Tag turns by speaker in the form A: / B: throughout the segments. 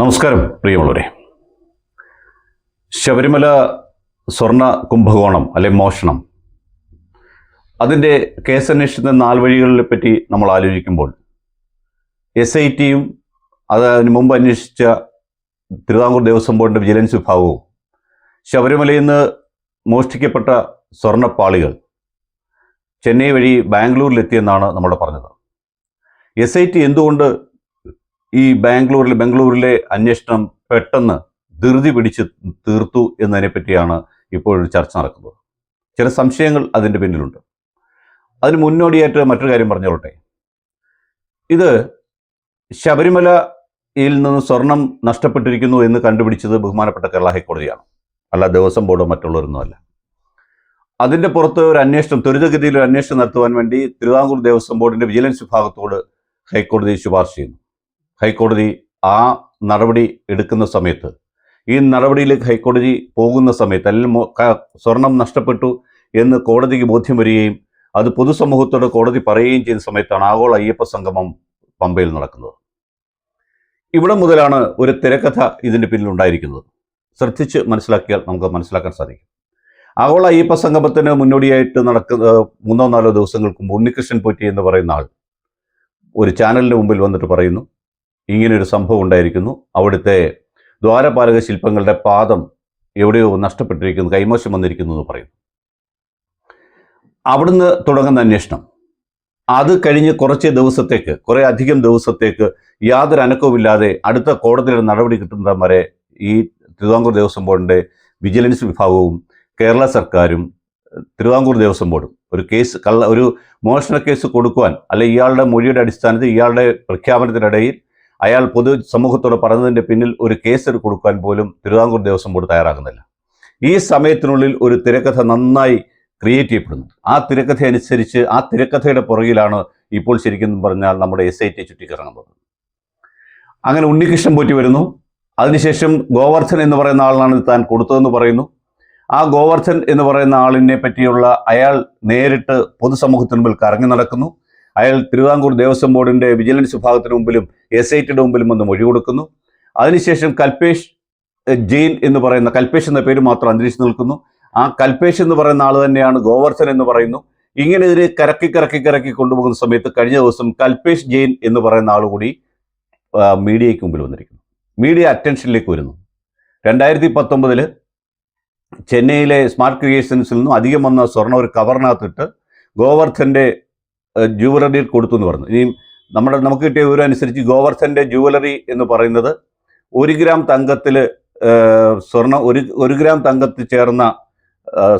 A: നമസ്കാരം പ്രിയമുള്ളവരെ. ശബരിമല സ്വർണ കുംഭകോണം അല്ലെ മോഷണം അതിന്റെ നാല് വഴികളെ പറ്റി നമ്മൾ ആലോചിക്കുമ്പോൾ എസ് ഐ ടിയും അതിന് മുമ്പ് അന്വേഷിച്ച തിരുവിതാംകൂർ ദേവസ്വം ബോർഡിന്റെ വിജിലൻസ് വിഭാഗവും ശബരിമലയിൽ നിന്ന് മോഷ്ടിക്കപ്പെട്ട സ്വർണപ്പാളികൾ ചെന്നൈ വഴി ബാംഗ്ലൂരിലെത്തിയെന്നാണ് നമ്മൾ പറഞ്ഞത്. എസ് ഐ ടി എന്തുകൊണ്ട് ഈ ബാംഗ്ലൂരിൽ ബംഗളൂരിലെ അന്വേഷണം പെട്ടെന്ന് ധൃതി പിടിച്ച് തീർത്തു എന്നതിനെ പറ്റിയാണ് ഇപ്പോൾ ചർച്ച നടക്കുന്നത്. ചില സംശയങ്ങൾ അതിന്റെ പിന്നിലുണ്ട്. അതിന് മുന്നോടിയായിട്ട് മറ്റൊരു കാര്യം പറഞ്ഞോട്ടെ. ഇത് ശബരിമലയിൽ നിന്ന് സ്വർണം നഷ്ടപ്പെട്ടിരിക്കുന്നു എന്ന് കണ്ടുപിടിച്ചത് ബഹുമാനപ്പെട്ട കേരള ഹൈക്കോടതിയാണ്. അല്ല ദേവസ്വം ബോർഡോ മറ്റുള്ളവരൊന്നുമല്ല അതിന്റെ പുറത്ത് ഒരു അന്വേഷണം ത്വരിതഗതിയിൽ ഒരു അന്വേഷണം നടത്തുവാൻ വേണ്ടി തിരുവിതാംകൂർ ദേവസ്വം ബോർഡിന്റെ വിജിലൻസ് വിഭാഗത്തോട് ഹൈക്കോടതി ശുപാർശ ചെയ്യുന്നു. ഹൈക്കോടതി ആ നടപടി എടുക്കുന്ന സമയത്ത് ഈ നടപടിയിലേക്ക് ഹൈക്കോടതി പോകുന്ന സമയത്ത് അല്ലെങ്കിൽ സ്വർണം നഷ്ടപ്പെട്ടു എന്ന് കോടതിക്ക് ബോധ്യം വരികയും അത് പൊതുസമൂഹത്തോട് കോടതി പറയുകയും ചെയ്യുന്ന സമയത്താണ് ആഗോള അയ്യപ്പ സംഗമം പമ്പയിൽ നടക്കുന്നത്. ഇവിടെ മുതലാണ് ഒരു തിരക്കഥ ഇതിന്റെ പിന്നിലുണ്ടായിരിക്കുന്നത് ശ്രദ്ധിച്ച് മനസ്സിലാക്കിയാൽ നമുക്ക് മനസ്സിലാക്കാൻ സാധിക്കും. ആഗോള അയ്യപ്പ സംഗമത്തിന് മുന്നോടിയായിട്ട് നടക്കുന്ന മൂന്നോ നാലോ ദിവസങ്ങൾക്ക് മുമ്പ് ഉണ്ണികൃഷ്ണൻ പോറ്റി എന്ന് പറയുന്ന ആൾ ഒരു ചാനലിന് മുമ്പിൽ വന്നിട്ട് പറയുന്നു ഇങ്ങനൊരു സംഭവം ഉണ്ടായിരിക്കുന്നു. അവിടുത്തെ ദ്വാരപാലക ശില്പങ്ങളുടെ പാദം എവിടെയോ നഷ്ടപ്പെട്ടിരിക്കുന്നു കൈമോശം വന്നിരിക്കുന്നു എന്ന് പറയുന്നു. അവിടുന്ന് തുടങ്ങുന്ന അന്വേഷണം. അത് കഴിഞ്ഞ് കുറച്ച് ദിവസത്തേക്ക് കുറേ അധികം ദിവസത്തേക്ക് യാതൊരു അനക്കവുമില്ലാതെ അടുത്ത കോടതിയുടെ നടപടി കിട്ടുന്ന വരെ ഈ തിരുവിതാംകൂർ ദേവസ്വം ബോർഡിന്റെ വിജിലൻസ് വിഭാഗവും കേരള സർക്കാരും തിരുവിതാംകൂർ ദേവസ്വം ബോർഡും ഒരു കേസ് കള്ള ഒരു മോഷണ കേസ് കൊടുക്കുവാൻ അല്ലെ ഇയാളുടെ മൊഴിയുടെ അടിസ്ഥാനത്തിൽ ഇയാളുടെ പ്രഖ്യാപനത്തിനിടയിൽ അയാൾ പൊതു സമൂഹത്തോട് പറഞ്ഞതിന്റെ പിന്നിൽ ഒരു കേസ് കൊടുക്കാൻ പോലും തിരുവിതാംകൂർ ദേവസ്വം ബോർഡ് തയ്യാറാകുന്നില്ല. ഈ സമയത്തിനുള്ളിൽ ഒരു തിരക്കഥ നന്നായി ക്രിയേറ്റ് ചെയ്യപ്പെടുന്നു. ആ തിരക്കഥ അനുസരിച്ച് ആ തിരക്കഥയുടെ പുറകിലാണ് ഇപ്പോൾ ശരിക്കും പറഞ്ഞാൽ നമ്മുടെ എസ് ഐ ടി ചുറ്റിക്കിറങ്ങുന്നത്. അങ്ങനെ ഉണ്ണികൃഷ്ണൻ പോറ്റി വരുന്നു. അതിനുശേഷം ഗോവർദ്ധൻ എന്ന് പറയുന്ന ഇത് താൻ കൊടുത്തതെന്ന് പറയുന്നു. ആ ഗോവർദ്ധൻ എന്ന് പറയുന്ന ആളിനെ പറ്റിയുള്ള അയാൾ നേരിട്ട് പൊതുസമൂഹത്തിന് മുമ്പിൽ കറങ്ങി നടക്കുന്നു. അയാൾ തിരുവിതാംകൂർ ദേവസ്വം ബോർഡിന്റെ വിജിലൻസ് വിഭാഗത്തിന് മുമ്പിലും എസ് ഐ ടിയുടെ മുമ്പിലും വന്ന് മൊഴി കൊടുക്കുന്നു. അതിനുശേഷം കൽപേഷ് ജെയിൻ എന്ന് പറയുന്ന കൽപേഷ് എന്ന പേര് മാത്രം അന്തരീക്ഷം നിൽക്കുന്നു. ആ കൽപേഷ് എന്ന് പറയുന്ന ആൾ തന്നെയാണ് ഗോവർദ്ധൻ എന്ന് പറയുന്നു. ഇങ്ങനെ ഇതിന് കരക്കി കറക്കി കറക്കി കൊണ്ടുപോകുന്ന സമയത്ത് കഴിഞ്ഞ ദിവസം കൽപേഷ് ജെയിൻ എന്ന് പറയുന്ന ആൾ കൂടി മീഡിയയ്ക്ക് മുമ്പിൽ വന്നിരിക്കുന്നു. മീഡിയ അറ്റൻഷനിലേക്ക് വരുന്നു. രണ്ടായിരത്തി പത്തൊമ്പതിൽ ചെന്നൈയിലെ സ്മാർട്ട് ക്രിയേഷൻസിൽ നിന്നും അധികം വന്ന സ്വർണ ഒരു കവറിനകത്തിട്ട് ഗോവർദ്ധന്റെ ജുവലറിയിൽ കൊടുത്തു എന്ന് പറഞ്ഞു. ഇനിയും നമ്മുടെ നമുക്ക് കിട്ടിയ വിവരം അനുസരിച്ച് ഗോവർദ്ധന്റെ ജുവലറി എന്ന് പറയുന്നത് ഒരു ഗ്രാം തങ്കത്തിൽ സ്വർണ ഒരു ഒരു ഗ്രാം തങ്കത്തിൽ ചേർന്ന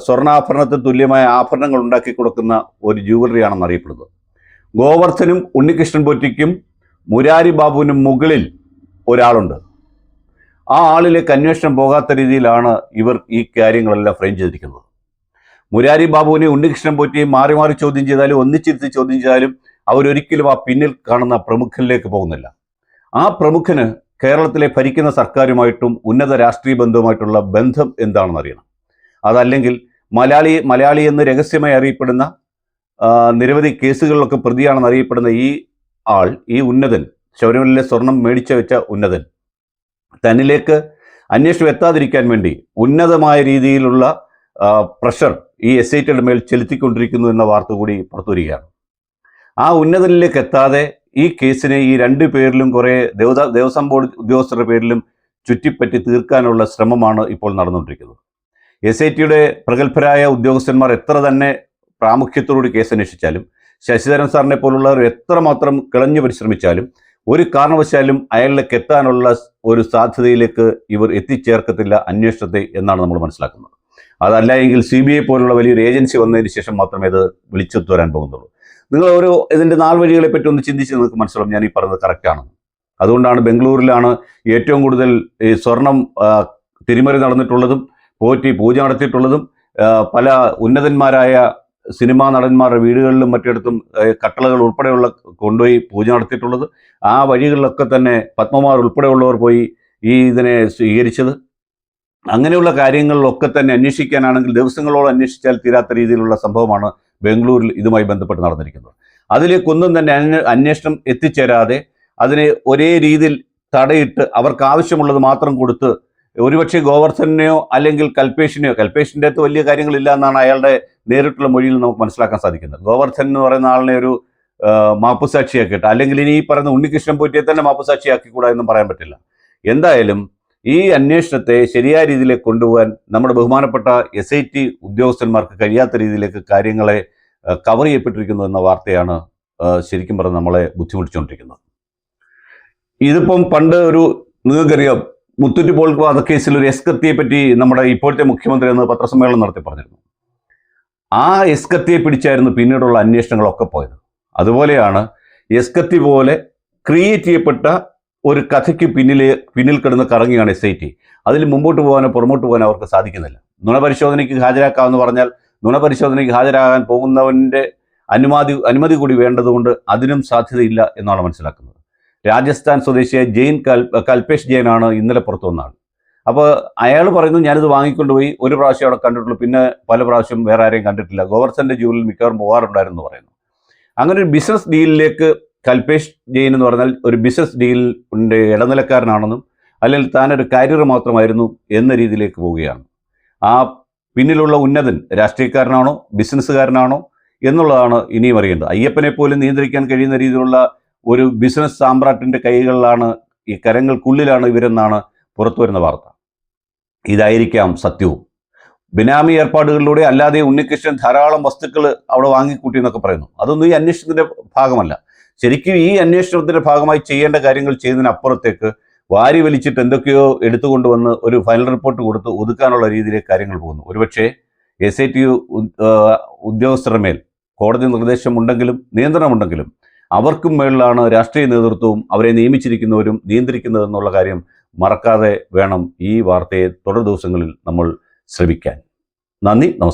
A: സ്വർണാഭരണത്തിന് തുല്യമായ ആഭരണങ്ങൾ ഉണ്ടാക്കി കൊടുക്കുന്ന ഒരു ജുവലറിയാണെന്ന് അറിയപ്പെടുന്നത്. ഗോവർദ്ധനും ഉണ്ണികൃഷ്ണൻ പൊറ്റിക്കും മുരാരി ബാബുവിനും മുകളിൽ ഒരാളുണ്ട്. ആ ആളിലേക്ക് അന്വേഷണം പോകാത്ത രീതിയിലാണ് ഇവർ ഈ കാര്യങ്ങളെല്ലാം ഫ്രെയിം ചെയ്തിരിക്കുന്നത്. മുരാരി ബാബുവിനെ ഉണ്ണികൃഷ്ണൻ പോറ്റി മാറി മാറി ചോദ്യം ചെയ്താലും ഒന്നിച്ചിരുത്തി ചോദ്യം ചെയ്താലും അവരൊരിക്കലും ആ പിന്നിൽ കാണുന്ന പ്രമുഖനിലേക്ക് പോകുന്നില്ല. ആ പ്രമുഖന് കേരളത്തിലെ ഭരിക്കുന്ന സർക്കാരുമായിട്ടും ഉന്നത രാഷ്ട്രീയ ബന്ധവുമായിട്ടുള്ള ബന്ധം എന്താണെന്ന് അറിയണം. അതല്ലെങ്കിൽ മലയാളി മലയാളി എന്ന് രഹസ്യമായി അറിയപ്പെടുന്ന നിരവധി കേസുകളിലൊക്കെ പ്രതിയാണെന്ന് അറിയപ്പെടുന്ന ഈ ആൾ ഈ ഉന്നതൻ ശബരിമലയിലെ സ്വർണം മേടിച്ചു വെച്ച ഉന്നതൻ തന്നിലേക്ക് അന്വേഷണം എത്താതിരിക്കാൻ വേണ്ടി ഉന്നതമായ രീതിയിലുള്ള പ്രഷർ ഈ എസ് ഐ ടിയുടെ മേൽ ചെലുത്തിക്കൊണ്ടിരിക്കുന്നു എന്ന വാർത്ത കൂടി പുറത്തുവരികയാണ്. ആ ഉന്നതനിലേക്ക് എത്താതെ ഈ കേസിനെ ഈ രണ്ട് പേരിലും കുറേ ദേവത ദേവസ്വം ബോർഡ് ഉദ്യോഗസ്ഥരുടെ പേരിലും ചുറ്റിപ്പറ്റി തീർക്കാനുള്ള ശ്രമമാണ് ഇപ്പോൾ നടന്നുകൊണ്ടിരിക്കുന്നത്. എസ് ഐ ടിയുടെ പ്രഗത്ഭരായ ഉദ്യോഗസ്ഥന്മാർ എത്ര തന്നെ പ്രാമുഖ്യത്തോടുകൂടി കേസ് അന്വേഷിച്ചാലും ശശിധരൻ സാറിനെ പോലുള്ളവർ എത്രമാത്രം കിളഞ്ഞു പരിശ്രമിച്ചാലും ഒരു കാരണവശാലും അയാളിലേക്ക് എത്താനുള്ള ഒരു സാധ്യതയിലേക്ക് ഇവർ എത്തിച്ചേർക്കത്തില്ല അന്വേഷണത്തെ എന്നാണ് നമ്മൾ മനസ്സിലാക്കുന്നത്. അതല്ല എങ്കിൽ സി ബി ഐ പോലുള്ള വലിയൊരു ഏജൻസി വന്നതിന് ശേഷം മാത്രമേ ഇത് വിളിച്ചെത്തു വരാൻ പോകുന്നുള്ളൂ. നിങ്ങൾ ഒരു ഇതിന്റെ നാൾ വഴികളെ പറ്റി ഒന്ന് ചിന്തിച്ച് നിങ്ങൾക്ക് മനസ്സിലാവും ഞാൻ ഈ പറഞ്ഞത് കറക്റ്റാണ് അതുകൊണ്ടാണ് ബംഗളൂരിലാണ് ഏറ്റവും കൂടുതൽ ഈ സ്വർണം തിരിമറി നടന്നിട്ടുള്ളതും പോറ്റി പൂജ നടത്തിയിട്ടുള്ളതും പല ഉന്നതന്മാരായ സിനിമാ നടന്മാരുടെ വീടുകളിലും മറ്റിടത്തും കട്ടളകൾ ഉൾപ്പെടെയുള്ള കൊണ്ടുപോയി പൂജ നടത്തിയിട്ടുള്ളത്. ആ വഴികളിലൊക്കെ തന്നെ പത്മമാർ ഉൾപ്പെടെയുള്ളവർ പോയി ഈ ഇതിനെ സ്വീകരിച്ചത്. അങ്ങനെയുള്ള കാര്യങ്ങളിലൊക്കെ തന്നെ അന്വേഷിക്കാനാണെങ്കിൽ ദിവസങ്ങളോളം അന്വേഷിച്ചാൽ തീരാത്ത രീതിയിലുള്ള സംഭവമാണ് ബംഗളൂരിൽ ഇതുമായി ബന്ധപ്പെട്ട് നടന്നിരിക്കുന്നത്. അതിലേക്കൊന്നും തന്നെ അന്വേ- അന്വേഷണം എത്തിച്ചേരാതെ അതിനെ ഒരേ രീതിയിൽ തടയിട്ട് അവർക്ക് ആവശ്യമുള്ളത് മാത്രം കൊടുത്ത് ഒരുപക്ഷെ ഗോവർദ്ധനെയോ അല്ലെങ്കിൽ കൽപേഷിനെയോ കൽപേഷിന്റെ അകത്ത് വലിയ കാര്യങ്ങളില്ല എന്നാണ് അയാളുടെ നേരിട്ടുള്ള മൊഴിയിൽ നമുക്ക് മനസ്സിലാക്കാൻ സാധിക്കുന്നത്. ഗോവർദ്ധൻ എന്ന് പറയുന്ന ആളിനെ ഒരു മാപ്പുസാക്ഷിയാക്കിയിട്ട് മാപ്പുസാക്ഷിയാക്കി അല്ലെങ്കിൽ ഇനി ഈ പറയുന്ന ഉണ്ണികൃഷ്ണൻ പോറ്റിയെ തന്നെ മാപ്പുസാക്ഷിയാക്കി കൂടാ എന്നും പറയാൻ പറ്റില്ല. എന്തായാലും ഈ അന്വേഷണത്തെ ശരിയായ രീതിയിലേക്ക് കൊണ്ടുപോകാൻ നമ്മുടെ ബഹുമാനപ്പെട്ട എസ് ഐ ടി ഉദ്യോഗസ്ഥന്മാർക്ക് കഴിയാത്ത രീതിയിലേക്ക് കാര്യങ്ങളെ കവർ ചെയ്യപ്പെട്ടിരിക്കുന്നു എന്ന വാർത്തയാണ് ശരിക്കും പറഞ്ഞ് നമ്മളെ ബുദ്ധിമുട്ടിച്ചുകൊണ്ടിരിക്കുന്നത്. ഇതിപ്പം പണ്ട് ഒരു നിങ്ങൾക്കറിയാം മുത്തൂറ്റ് പോൾ വധക്കേസിൽ ഒരു എസ് കത്തിയെ പറ്റി നമ്മുടെ ഇപ്പോഴത്തെ മുഖ്യമന്ത്രി എന്ന് പത്രസമ്മേളനം നടത്തി പറഞ്ഞിരുന്നു. ആ എസ് കത്തിയെ പിടിച്ചായിരുന്നു പിന്നീടുള്ള അന്വേഷണങ്ങളൊക്കെ പോയത്. അതുപോലെയാണ് എസ് കത്തി പോലെ ക്രിയേറ്റ് ചെയ്യപ്പെട്ട ഒരു കഥയ്ക്ക് പിന്നിലെ പിന്നിൽ കിടന്ന് കറങ്ങിയാണ് എസ് ഐ ടി അതിൽ മുമ്പോട്ട് പോകാനോ പുറമോട്ട് പോകാനോ അവർക്ക് സാധിക്കുന്നില്ല. നുണപരിശോധനയ്ക്ക് ഹാജരാക്കാമെന്ന് പറഞ്ഞാൽ നുണപരിശോധനയ്ക്ക് ഹാജരാകാൻ പോകുന്നവന്റെ അനുമതി അനുമതി കൂടി വേണ്ടതുകൊണ്ട് അതിനും സാധ്യതയില്ല എന്നാണ് മനസ്സിലാക്കുന്നത്. രാജസ്ഥാൻ സ്വദേശിയായ ജെയിൻ കൽ കൽപേഷ് ജെയിനാണ് ഇന്നലെ പുറത്തു വന്ന അപ്പോൾ അയാൾ പറയുന്നു ഞാനിത് വാങ്ങിക്കൊണ്ടുപോയി ഒരു പ്രാവശ്യം അവിടെ കണ്ടിട്ടുള്ളൂ. പിന്നെ പല പ്രാവശ്യം വേറെ ആരെയും കണ്ടിട്ടില്ല. ഗോവർസന്റെ ജൂലിൽ മിക്കവാറും പോകാറുണ്ടായിരുന്നു പറയുന്നു. അങ്ങനെ ഒരു ബിസിനസ് ഡീലിലേക്ക് കൽപേഷ് ജെയിൻ എന്ന് പറഞ്ഞാൽ ഒരു ബിസിനസ് ഡീൽ ഇടനിലക്കാരനാണെന്നും അല്ലെങ്കിൽ താനൊരു കരിയർ മാത്രമായിരുന്നു എന്ന രീതിയിലേക്ക് പോവുകയാണ്. ആ പിന്നിലുള്ള ഉന്നതൻ രാഷ്ട്രീയക്കാരനാണോ ബിസിനസ്സുകാരനാണോ എന്നുള്ളതാണ് ഇനിയും അറിയേണ്ടത്. അയ്യപ്പനെ പോലും നിയന്ത്രിക്കാൻ കഴിയുന്ന രീതിയിലുള്ള ഒരു ബിസിനസ് സാമ്രാട്ടിന്റെ കൈകളിലാണ് ഈ കരങ്ങൾക്കുള്ളിലാണ് ഇവരെന്നാണ് പുറത്തു വരുന്ന വാർത്ത. ഇതായിരിക്കാം സത്യവും. ബിനാമി ഏർപ്പാടുകളിലൂടെ അല്ലാതെ ഉണ്ണികൃഷ്ണൻ ധാരാളം വസ്തുക്കൾ അവിടെ വാങ്ങിക്കൂട്ടി എന്നൊക്കെ പറയുന്നു. അതൊന്നും ഈ അന്വേഷണത്തിന്റെ ഭാഗമല്ല. ശരിക്കും ഈ അന്വേഷണത്തിന്റെ ഭാഗമായി ചെയ്യേണ്ട കാര്യങ്ങൾ ചെയ്യുന്നതിനപ്പുറത്തേക്ക് വാരി വലിച്ചിട്ട് എന്തൊക്കെയോ എടുത്തുകൊണ്ടുവന്ന് ഒരു ഫൈനൽ റിപ്പോർട്ട് കൊടുത്ത് ഒതുക്കാനുള്ള രീതിയിലേക്ക് കാര്യങ്ങൾ പോകുന്നു. ഒരുപക്ഷെ എസ് ഐ ടി ഉദ്യോഗസ്ഥരുടെ മേൽ കോടതി നിർദ്ദേശമുണ്ടെങ്കിലും നിയന്ത്രണമുണ്ടെങ്കിലും അവർക്കും മേളിലാണ് രാഷ്ട്രീയ നേതൃത്വവും അവരെ നിയമിച്ചിരിക്കുന്നവരും നിയന്ത്രിക്കുന്നതെന്നുള്ള കാര്യം മറക്കാതെ വേണം ഈ വാർത്തയെ തുടർ ദിവസങ്ങളിൽ നമ്മൾ ശ്രമിക്കാൻ നന്ദി നമസ്കാരം.